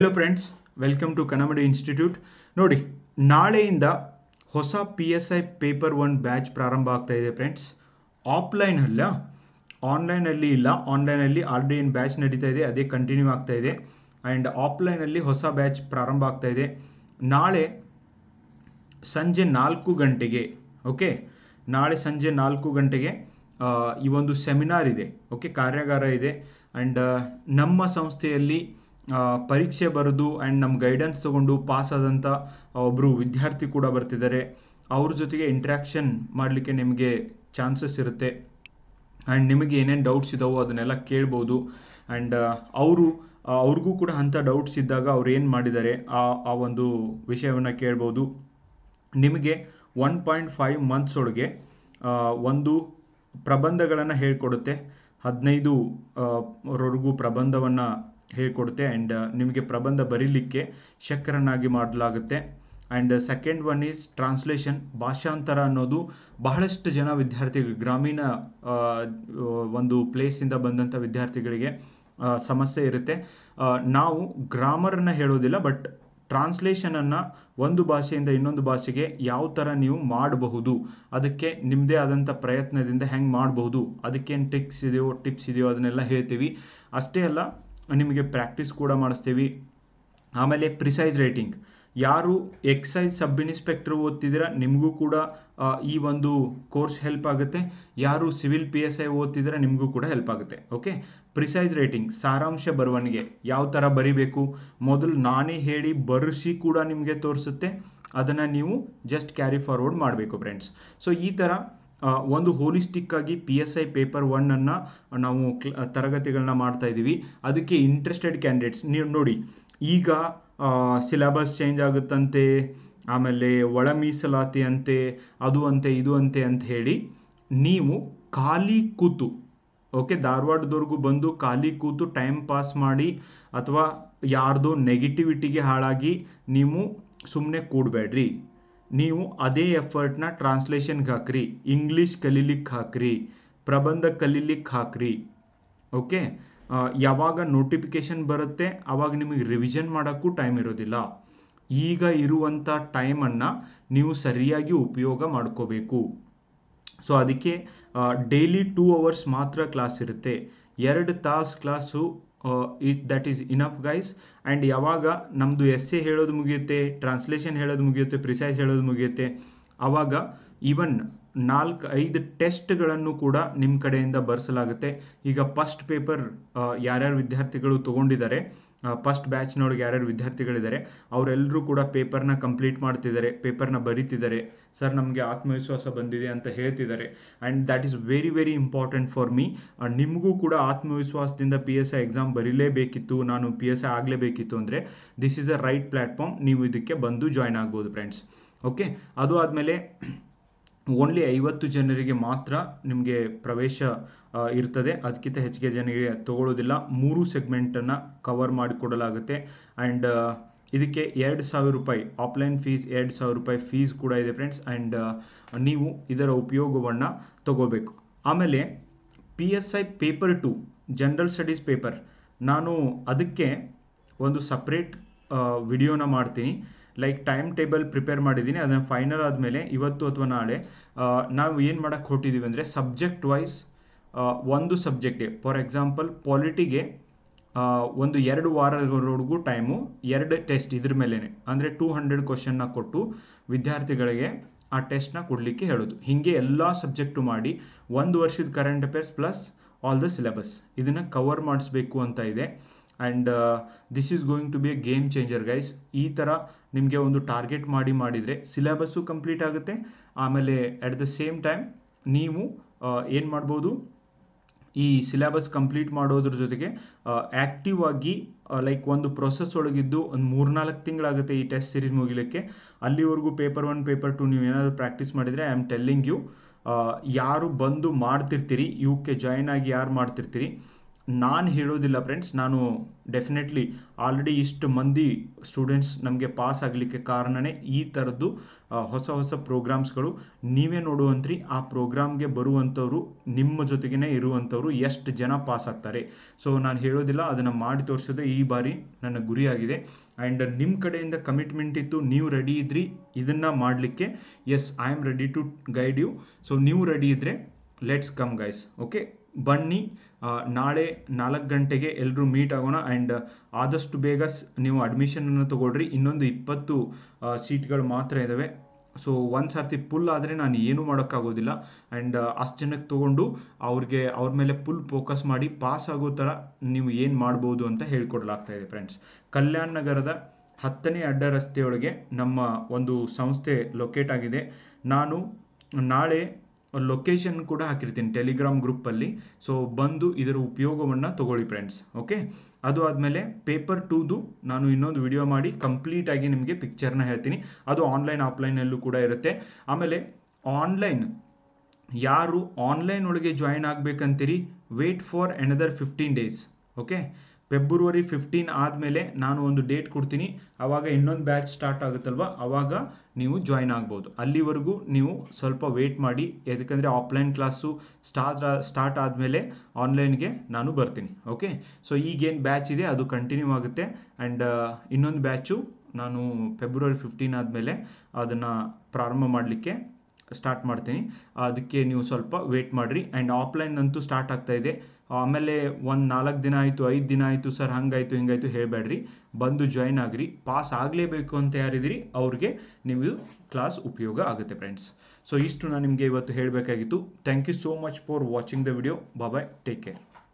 Hello friends welcome to Kannamadi institute ನೋಡಿ, ನಾಳೆಯಿಂದ ಹೊಸ P S I paper one batch ಪ್ರಾರಂಭ ಆಗ್ತಾ ಇದೆ ಫ್ರೆಂಡ್ಸ್ ಆಫ್ಲೈನ್ ಅಲ್ಲ ಆನ್ಲೈನಲ್ಲಿ ಇಲ್ಲ. ಆನ್ಲೈನಲ್ಲಿ ಆಲ್ರೆಡಿ ಏನು ಬ್ಯಾಚ್ ನಡೀತಾ ಇದೆ, ಅದೇ ಕಂಟಿನ್ಯೂ ಆಗ್ತಾ ಇದೆ. ಆ್ಯಂಡ್ ಆಫ್ಲೈನಲ್ಲಿ ಹೊಸ ಬ್ಯಾಚ್ ಪ್ರಾರಂಭ ಆಗ್ತಾ ಇದೆ. ನಾಳೆ ಸಂಜೆ ನಾಲ್ಕು ಗಂಟೆಗೆ ಓಕೆ ನಾಳೆ ಸಂಜೆ ನಾಲ್ಕು ಗಂಟೆಗೆ ಈ ಒಂದು ಸೆಮಿನಾರ್ ಇದೆ ಓಕೆ ಕಾರ್ಯಾಗಾರ ಇದೆ. ಆ್ಯಂಡ್ ನಮ್ಮ ಸಂಸ್ಥೆಯಲ್ಲಿ ಪರೀಕ್ಷೆ ಬರೆದು ಆ್ಯಂಡ್ ನಮ್ಮ ಗೈಡೆನ್ಸ್ ತೊಗೊಂಡು ಪಾಸ್ ಆದಂಥ ಒಬ್ಬರು ವಿದ್ಯಾರ್ಥಿ ಕೂಡ ಬರ್ತಿದ್ದಾರೆ. ಅವ್ರ ಜೊತೆಗೆ ಇಂಟ್ರ್ಯಾಕ್ಷನ್ ಮಾಡಲಿಕ್ಕೆ ನಿಮಗೆ ಚಾನ್ಸಸ್ ಇರುತ್ತೆ. ಆ್ಯಂಡ್ ನಿಮಗೆ ಏನೇನು ಡೌಟ್ಸ್ ಇದ್ದಾವೋ ಅದನ್ನೆಲ್ಲ ಕೇಳ್ಬೋದು. ಆ್ಯಂಡ್ ಅವರು ಅವ್ರಿಗೂ ಕೂಡ ಅಂಥ ಡೌಟ್ಸ್ ಇದ್ದಾಗ ಅವ್ರು ಏನು ಮಾಡಿದ್ದಾರೆ, ಆ ಆ ಒಂದು ವಿಷಯವನ್ನು ಕೇಳ್ಬೋದು. ನಿಮಗೆ ಒನ್ ಪಾಯಿಂಟ್ ಫೈವ್ ಮಂತ್ಸ್ ಒಳಗೆ ಒಂದು ಪ್ರಬಂಧಗಳನ್ನು ಹೇಳ್ಕೊಡುತ್ತೆ. ಹದಿನೈದು ವರೆಗೂ ಪ್ರಬಂಧವನ್ನು ಹೇಳ್ಕೊಡುತ್ತೆ. ಆ್ಯಂಡ್ ನಿಮಗೆ ಪ್ರಬಂಧ ಬರೀಲಿಕ್ಕೆ ಶಕ್ರನಾಗಿ ಮಾಡಲಾಗುತ್ತೆ. And second one is translation ಭಾಷಾಂತರ ಅನ್ನೋದು ಬಹಳಷ್ಟು ಜನ ವಿದ್ಯಾರ್ಥಿಗಳು, ಗ್ರಾಮೀಣ ಒಂದು ಪ್ಲೇಸಿಂದ ಬಂದಂಥ ವಿದ್ಯಾರ್ಥಿಗಳಿಗೆ ಸಮಸ್ಯೆ ಇರುತ್ತೆ. ನಾವು ಗ್ರಾಮರನ್ನು ಹೇಳೋದಿಲ್ಲ ಬಟ್ ಟ್ರಾನ್ಸ್ಲೇಷನನ್ನು ಒಂದು ಭಾಷೆಯಿಂದ ಇನ್ನೊಂದು ಭಾಷೆಗೆ ಯಾವ ಥರ ನೀವು ಮಾಡಬಹುದು, ಅದಕ್ಕೆ ನಿಮ್ಮದೇ ಆದಂಥ ಪ್ರಯತ್ನದಿಂದ ಹೆಂಗೆ ಮಾಡಬಹುದು, ಅದಕ್ಕೇನು ಟ್ರಿಕ್ಸ್ ಇದೆಯೋ ಟಿಪ್ಸ್ ಇದೆಯೋ ಅದನ್ನೆಲ್ಲ ಹೇಳ್ತೀವಿ. ಅಷ್ಟೇ ಅಲ್ಲ ನಿಮಗೆ ಪ್ರಾಕ್ಟೀಸ್ ಕೂಡ ಮಾಡಿಸ್ತೀವಿ. ಆಮೇಲೆ ಪ್ರಿಸೈಸ್ ರೇಟಿಂಗ್ ಯಾರು ಎಕ್ಸೈಸ್ ಸಬ್ ಇನ್ಸ್ಪೆಕ್ಟರ್ ಓದ್ತಿದ್ದೀರಾ, ನಿಮಗೂ ಕೂಡ ಈ ಒಂದು ಕೋರ್ಸ್ ಹೆಲ್ಪ್ ಆಗುತ್ತೆ. ಯಾರು ಸಿವಿಲ್ ಪಿ ಎಸ್ ಐ ಓದ್ತಿದ್ದೀರಾ, ನಿಮಗೂ ಕೂಡ ಹೆಲ್ಪ್ ಆಗುತ್ತೆ. ಓಕೆ ಪ್ರಿಸೈಸ್ ರೇಟಿಂಗ್ ಸಾರಾಂಶ ಬರವಣಿಗೆ, ಯಾವ ಥರ ಬರಿಬೇಕು? ಮೊದಲು ನಾನೇ ಹೇಳಿ ಬರೆಸಿ ಕೂಡ ನಿಮಗೆ ತೋರಿಸುತ್ತೆ. ಅದನ್ನು ನೀವು ಜಸ್ಟ್ ಕ್ಯಾರಿ ಫಾರ್ವರ್ಡ್ ಮಾಡಬೇಕು ಫ್ರೆಂಡ್ಸ್ ಸೊ ಈ ಥರ ಒಂದು ಹೋಲಿಸ್ಟಿಕ್ ಆಗಿ ಪಿ ಎಸ್ ಐ ಪೇಪರ್ ಒನ್ನನ್ನು ನಾವು ತರಗತಿಗಳನ್ನ ಮಾಡ್ತಾ ಇದ್ದೀವಿ. ಅದಕ್ಕೆ ಇಂಟ್ರೆಸ್ಟೆಡ್ ಕ್ಯಾಂಡಿಡೇಟ್ಸ್ ನೀವು ನೋಡಿ, ಈಗ ಸಿಲೆಬಸ್ ಚೇಂಜ್ ಆಗುತ್ತಂತೆ, ಆಮೇಲೆ ಒಳ ಮೀಸಲಾತಿ ಅಂತೆ, ಅದು ಅಂತೆ, ಇದು ಅಂತೆ ಅಂತ ಹೇಳಿ ನೀವು ಖಾಲಿ ಕೂತು, ಓಕೆ, ಧಾರವಾಡದವರೆಗೂ ಬಂದು ಖಾಲಿ ಕೂತು ಟೈಮ್ ಪಾಸ್ ಮಾಡಿ ಅಥವಾ ಯಾರ್ದೋ ನೆಗೆಟಿವಿಟಿಗೆ ಹಾಳಾಗಿ ನೀವು ಸುಮ್ಮನೆ ಕೂಡಬೇಡ್ರಿ. ನೀವು ಅದೇ ಎಫರ್ಟ್ನ ಟ್ರಾನ್ಸ್ಲೇಷನ್ಗೆ ಹಾಕ್ರಿ. ಇಂಗ್ಲೀಷ್ ಕಲೀಲಿಕ್ಕೆ ಹಾಕ್ರಿ. ಪ್ರಬಂಧ ಕಲೀಲಿಕ್ಕೆ ಹಾಕ್ರಿ. ಓಕೆ? ಯಾವಾಗ ನೋಟಿಫಿಕೇಶನ್ ಬರುತ್ತೆ ಆವಾಗ ನಿಮಗೆ ರಿವಿಷನ್ ಮಾಡೋಕ್ಕೂ ಟೈಮ್ ಇರೋದಿಲ್ಲ. ಈಗ ಇರುವಂಥ ಟೈಮನ್ನು ನೀವು ಸರಿಯಾಗಿ ಉಪಯೋಗ ಮಾಡ್ಕೋಬೇಕು. ಸೊ ಅದಕ್ಕೆ ಡೈಲಿ ಟೂ ಅವರ್ಸ್ ಮಾತ್ರ ಕ್ಲಾಸ್ ಇರುತ್ತೆ. ಎರಡು ತಾಸು class it that is enough guys and ಯಾವಾಗ ನಮ್ಮದು ಎಸ್ ಎ ಹೇಳೋದು ಮುಗಿಯುತ್ತೆ ಟ್ರಾನ್ಸ್ಲೇಷನ್ ಹೇಳೋದು ಮುಗಿಯುತ್ತೆ ಪ್ರಿಸೈಸ್ ಹೇಳೋದು ಮುಗಿಯುತ್ತೆ ಆವಾಗ ಈವನ್ ನಾಲ್ಕು ಐದು ಟೆಸ್ಟ್ಗಳನ್ನು ಕೂಡ ನಿಮ್ಮ ಕಡೆಯಿಂದ ಬರೆಸಲಾಗುತ್ತೆ. ಈಗ ಫಸ್ಟ್ ಪೇಪರ್ ಯಾರ್ಯಾರು ವಿದ್ಯಾರ್ಥಿಗಳು ತೊಗೊಂಡಿದ್ದಾರೆ ಫಸ್ಟ್ ಬ್ಯಾಚ್ನೊಳಗೆ ಯಾರ್ಯಾರು ವಿದ್ಯಾರ್ಥಿಗಳಿದ್ದಾರೆ ಅವರೆಲ್ಲರೂ ಕೂಡ ಪೇಪರ್ನ ಕಂಪ್ಲೀಟ್ ಮಾಡ್ತಿದ್ದಾರೆ, ಪೇಪರ್ನ ಬರೀತಿದ್ದಾರೆ. ಸರ್, ನಮಗೆ ಆತ್ಮವಿಶ್ವಾಸ ಬಂದಿದೆ ಅಂತ ಹೇಳ್ತಿದ್ದಾರೆ. And that is very very important for me. ನಿಮಗೂ ಕೂಡ ಆತ್ಮವಿಶ್ವಾಸದಿಂದ ಪಿ ಎಸ್ ಐ ಎಕ್ಸಾಮ್ ಬರೀಲೇಬೇಕಿತ್ತು, ನಾನು ಪಿ ಎಸ್ ಐ ಆಗಲೇಬೇಕಿತ್ತು ಅಂದರೆ this is a right platform ನೀವು ಇದಕ್ಕೆ ಬಂದು ಜಾಯ್ನ್ ಆಗ್ಬೋದು ಫ್ರೆಂಡ್ಸ್ ಓಕೆ ಅದು ಆದಮೇಲೆ ಓನ್ಲಿ ಐವತ್ತು ಜನರಿಗೆ ಮಾತ್ರ ನಿಮಗೆ ಪ್ರವೇಶ ಇರ್ತದೆ. ಅದಕ್ಕಿಂತ ಹೆಚ್ಚಿಗೆ ಜನರಿಗೆ ತಗೊಳ್ಳೋದಿಲ್ಲ ಮೂರು ಸೆಗ್ಮೆಂಟನ್ನು ಕವರ್ ಮಾಡಿಕೊಡಲಾಗುತ್ತೆ. ಆ್ಯಂಡ್ ಇದಕ್ಕೆ ಎರಡು ಸಾವಿರ ರೂಪಾಯಿ ಆಫ್ಲೈನ್ ಫೀಸ್ ಎರಡು ಸಾವಿರ ರೂಪಾಯಿ ಫೀಸ್ ಕೂಡ ಇದೆ ಫ್ರೆಂಡ್ಸ್ ಆ್ಯಂಡ್ ನೀವು ಇದರ ಉಪಯೋಗವನ್ನು ತಗೋಬೇಕು. ಆಮೇಲೆ P S I paper two general studies paper ನಾನು ಅದಕ್ಕೆ ಒಂದು ಸಪ್ರೇಟ್ ವಿಡಿಯೋನ ಮಾಡ್ತೀನಿ. ಲೈಕ್ ಟೈಮ್ ಟೇಬಲ್ ಪ್ರಿಪೇರ್ ಮಾಡಿದ್ದೀನಿ. ಅದನ್ನು ಫೈನಲ್ ಆದಮೇಲೆ ಇವತ್ತು ಅಥವಾ ನಾಳೆ ನಾವು ಏನು ಮಾಡೋಕ್ಕೆ ಹೊರಟಿದ್ದೀವಿ ಅಂದರೆ ಸಬ್ಜೆಕ್ಟ್ ವೈಸ್ ಒಂದು ಸಬ್ಜೆಕ್ಟಿಗೆ ಫಾರ್ ಎಕ್ಸಾಂಪಲ್ ಪಾಲಿಟಿಗೆ ಒಂದು ಎರಡು ವಾರದವರೆಗೂ ಟೈಮು ಎರಡು ಟೆಸ್ಟ್ ಇದ್ರ ಮೇಲೇ ಅಂದರೆ ಟೂ ಹಂಡ್ರೆಡ್ ಕ್ವಶನ್ನ ಕೊಟ್ಟು ವಿದ್ಯಾರ್ಥಿಗಳಿಗೆ ಆ ಟೆಸ್ಟ್ನ ಕೊಡಲಿಕ್ಕೆ ಹೇಳೋದು. ಹೀಗೆ ಎಲ್ಲ ಸಬ್ಜೆಕ್ಟು ಮಾಡಿ ಒಂದು ವರ್ಷದ current affairs plus all the syllabus ಇದನ್ನು ಕವರ್ ಮಾಡಿಸ್ಬೇಕು ಅಂತ ಇದೆ. And this is going to be a game changer guys ಈ ಥರ ನಿಮಗೆ ಒಂದು ಟಾರ್ಗೆಟ್ ಮಾಡಿ ಮಾಡಿದರೆ ಸಿಲೆಬಸ್ಸು ಕಂಪ್ಲೀಟ್ ಆಗುತ್ತೆ. ಆಮೇಲೆ ಎಟ್ ದ ಸೇಮ್ ಟೈಮ್ ನೀವು ಏನು ಮಾಡ್ಬೋದು? ಈ ಸಿಲೆಬಸ್ ಕಂಪ್ಲೀಟ್ ಮಾಡೋದ್ರ ಜೊತೆಗೆ ಆ್ಯಕ್ಟಿವ್ ಆಗಿ ಲೈಕ್ ಒಂದು ಪ್ರೊಸೆಸ್ ಒಳಗಿದ್ದು ಒಂದು ಮೂರ್ನಾಲ್ಕು ತಿಂಗಳಾಗುತ್ತೆ ಈ ಟೆಸ್ಟ್ ಸೀರೀಸ್ ಮುಗಿಲಿಕ್ಕೆ. ಅಲ್ಲಿವರೆಗೂ ಪೇಪರ್ ಒನ್ ಪೇಪರ್ ಟು ನೀವು ಏನಾದರೂ ಪ್ರಾಕ್ಟೀಸ್ ಮಾಡಿದರೆ ಐ ಆಮ್ ಟೆಲ್ಲಿಂಗ್ ಯು ಯಾರು ಬಂದು ಮಾಡ್ತಿರ್ತೀರಿ ಇವಕ್ಕೆ ಜಾಯ್ನ್ ಆಗಿ ಯಾರು ಮಾಡ್ತಿರ್ತೀರಿ ನಾನು ಹೇಳೋದಿಲ್ಲ ಫ್ರೆಂಡ್ಸ್ ನಾನು ಡೆಫಿನೆಟ್ಲಿ ಆಲ್ರೆಡಿ ಇಷ್ಟು ಮಂದಿ ಸ್ಟೂಡೆಂಟ್ಸ್ ನಮಗೆ ಪಾಸ್ ಆಗಲಿಕ್ಕೆ ಕಾರಣನೇ ಈ ಥರದ್ದು ಹೊಸ ಹೊಸ ಪ್ರೋಗ್ರಾಮ್ಸ್ಗಳು ನೀವೇ ನೋಡುವಂತ್ರಿ, ಆ ಪ್ರೋಗ್ರಾಮ್ಗೆ ಬರುವಂಥವ್ರು ನಿಮ್ಮ ಜೊತೆಗೇ ಇರುವಂಥವ್ರು ಎಷ್ಟು ಜನ ಪಾಸ್ ಆಗ್ತಾರೆ. ಸೊ ನಾನು ಹೇಳೋದಿಲ್ಲ, ಅದನ್ನು ಮಾಡಿ ತೋರಿಸೋದು ಈ ಬಾರಿ ನನ್ನ ಗುರಿಯಾಗಿದೆ. ಆ್ಯಂಡ್ ನಿಮ್ಮ ಕಡೆಯಿಂದ ಕಮಿಟ್ಮೆಂಟ್ ಇತ್ತು, ನೀವು ರೆಡಿ ಇದ್ರಿ, ಇದನ್ನು ಮಾಡಲಿಕ್ಕೆ yes I am ready to guide you so ನೀವು ರೆಡಿ ಇದ್ದರೆ ಲೆಟ್ಸ್ ಕಮ್ ಗೈಸ್ ಓಕೆ ಬನ್ನಿ. ನಾಳೆ ನಾಲ್ಕು ಗಂಟೆಗೆ ಎಲ್ಲರೂ ಮೀಟ್ ಆಗೋಣ. ಆ್ಯಂಡ್ ಆದಷ್ಟು ಬೇಗ ನೀವು ಅಡ್ಮಿಷನನ್ನು ತೊಗೊಳ್ರಿ. ಇನ್ನೊಂದು ಇಪ್ಪತ್ತು ಸೀಟ್ಗಳು ಮಾತ್ರ ಇದ್ದಾವೆ ಸೊ, ಒಂದು ಸರ್ತಿ ಪುಲ್ ಆದರೆ ನಾನು ಏನೂ ಮಾಡೋಕ್ಕಾಗೋದಿಲ್ಲ. ಆ್ಯಂಡ್ ಅಷ್ಟು ಜನಕ್ಕೆ ತೊಗೊಂಡು ಅವ್ರಿಗೆ, ಅವ್ರ ಮೇಲೆ ಫುಲ್ ಫೋಕಸ್ ಮಾಡಿ ಪಾಸ್ ಆಗೋ ಥರ ನೀವು ಏನು ಮಾಡ್ಬೋದು ಅಂತ ಹೇಳ್ಕೊಡ್ಲಾಗ್ತಾ ಇದೆ ಫ್ರೆಂಡ್ಸ್. ಕಲ್ಯಾಣ ನಗರದ ಹತ್ತನೇ ಅಡ್ಡ ರಸ್ತೆಯೊಳಗೆ ನಮ್ಮ ಒಂದು ಸಂಸ್ಥೆ ಲೊಕೇಟ್ ಆಗಿದೆ. ನಾನು ನಾಳೆ ಲೊಕೇಶನ್ ಕೂಡ ಹಾಕಿರ್ತೀನಿ ಟೆಲಿಗ್ರಾಮ್ ಗ್ರೂಪಲ್ಲಿ ಸೊ ಬಂದು ಇದರ ಉಪಯೋಗವನ್ನು ತಗೊಳ್ಳಿ ಫ್ರೆಂಡ್ಸ್ ಓಕೆ ಅದು ಆದಮೇಲೆ ಪೇಪರ್ ಟೂದು ನಾನು ಇನ್ನೊಂದು ವಿಡಿಯೋ ಮಾಡಿ ಕಂಪ್ಲೀಟಾಗಿ ನಿಮಗೆ ಪಿಕ್ಚರ್ನ ಹೇಳ್ತೀನಿ. ಅದು ಆನ್ಲೈನ್ ಆಫ್ಲೈನಲ್ಲೂ ಕೂಡ ಇರುತ್ತೆ. ಆಮೇಲೆ ಆನ್ಲೈನ್ ಯಾರು ಆನ್ಲೈನ್ ಒಳಗೆ join ಆಗಬೇಕಂತೀರಿ? Wait for another fifteen days okay February fifteen ಆದಮೇಲೆ ನಾನು ಒಂದು ಡೇಟ್ ಕೊಡ್ತೀನಿ. ಆವಾಗ ಇನ್ನೊಂದು ಬ್ಯಾಚ್ ಸ್ಟಾರ್ಟ್ ಆಗುತ್ತಲ್ವ? ಆವಾಗ ನೀವು ಜಾಯಿನ್ ಆಗ್ಬೋದು. ಅಲ್ಲಿವರೆಗೂ ನೀವು ಸ್ವಲ್ಪ ವೇಟ್ ಮಾಡಿ. ಯಾಕಂದರೆ ಆಫ್ಲೈನ್ ಕ್ಲಾಸು ಸ್ಟಾರ್ಟ್ ಸ್ಟಾರ್ಟ್ ಆದಮೇಲೆ ಆನ್ಲೈನ್ಗೆ ನಾನು ಬರ್ತೀನಿ. ಓಕೆ ಸೊ ಈಗೇನು ಬ್ಯಾಚ್ ಇದೆ, ಅದು ಕಂಟಿನ್ಯೂ ಆಗುತ್ತೆ. ಆ್ಯಂಡ್ ಇನ್ನೊಂದು ಬ್ಯಾಚು ನಾನು ಫೆಬ್ರವರಿ ಫಿಫ್ಟೀನ್ ಆದಮೇಲೆ ಅದನ್ನು ಪ್ರಾರಂಭ ಮಾಡಲಿಕ್ಕೆ ಸ್ಟಾರ್ಟ್ ಮಾಡ್ತೀನಿ. ಅದಕ್ಕೆ ನೀವು ಸ್ವಲ್ಪ ವೇಟ್ ಮಾಡಿರಿ. ಆ್ಯಂಡ್ ಆಫ್ಲೈನ್ ಅಂತೂ ಸ್ಟಾರ್ಟ್ ಆಗ್ತಾ ಇದೆ. ಆಮೇಲೆ ಒಂದು ನಾಲ್ಕು ದಿನ ಆಯಿತು, ಐದು ದಿನ ಆಯಿತು, ಸರ್, ಹಂಗಾಯಿತು, ಹಿಂಗಾಯಿತು, ಹೇಳಬೇಡ್ರಿ. ಬಂದು ಜಾಯ್ನ್ ಆಗಿರಿ. ಪಾಸ್ ಆಗಲೇಬೇಕು ಅಂತ ಯಾರಿದ್ದೀರಿ, ಅವ್ರಿಗೆ ನೀವು ಕ್ಲಾಸ್ ಉಪಯೋಗ ಆಗುತ್ತೆ ಫ್ರೆಂಡ್ಸ್ ಸೊ ಇಷ್ಟು ನಾನು ನಿಮಗೆ ಇವತ್ತು ಹೇಳಬೇಕಾಗಿತ್ತು. Thank you so much for watching the video bye take care